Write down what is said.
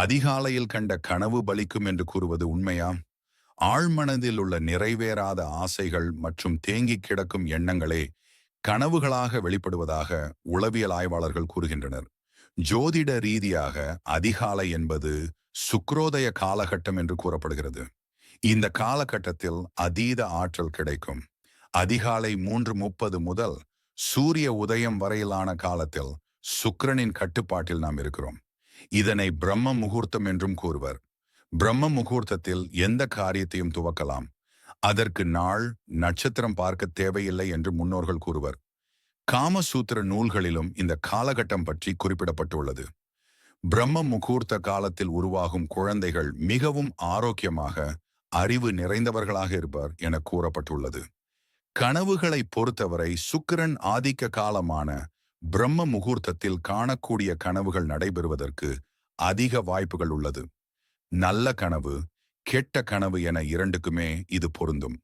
அதிகாலையில் கண்ட கனவு பலிக்கும் என்று கூறுவது உண்மையா? ஆழ்மனதில் உள்ள நிறைவேறாத ஆசைகள் மற்றும் தேங்கி கிடக்கும் எண்ணங்களே கனவுகளாக வெளிப்படுவதாக உளவியல் ஆய்வாளர்கள் கூறுகின்றனர். ஜோதிட ரீதியாக அதிகாலை என்பது சுக்ரோதய காலகட்டம் என்று கூறப்படுகிறது. இந்த காலகட்டத்தில் அதீத ஆற்றல் கிடைக்கும். அதிகாலை மூன்று முப்பது முதல் சூரிய உதயம் வரையிலான காலத்தில் சுக்கிரனின் கட்டுப்பாட்டில் நாம் இருக்கிறோம். இதனை பிரம்ம முகூர்த்தம் என்றும் கூறுவர். பிரம்ம முகூர்த்தத்தில் எந்த காரியத்தையும் துவக்கலாம். அதற்கு நாள் நட்சத்திரம் பார்க்க தேவையில்லை என்று முன்னோர்கள் கூறுவர். காமசூத்திர நூல்களிலும் இந்த காலகட்டம் பற்றி குறிப்பிடப்பட்டுள்ளது. பிரம்ம முகூர்த்த காலத்தில் உருவாகும் குழந்தைகள் மிகவும் ஆரோக்கியமாக அறிவு நிறைந்தவர்களாக இருப்பார் என கூறப்பட்டுள்ளது. கனவுகளை பொறுத்தவரை சுக்கிரன் ஆதிக்க காலமான பிரம்ம முகூர்த்தத்தில் காணக்கூடிய கனவுகள் நடைபெறுவதற்கு அதிக வாய்ப்புகள் உள்ளது. நல்ல கனவு கெட்ட கனவு என இரண்டுக்குமே இது பொருந்தும்.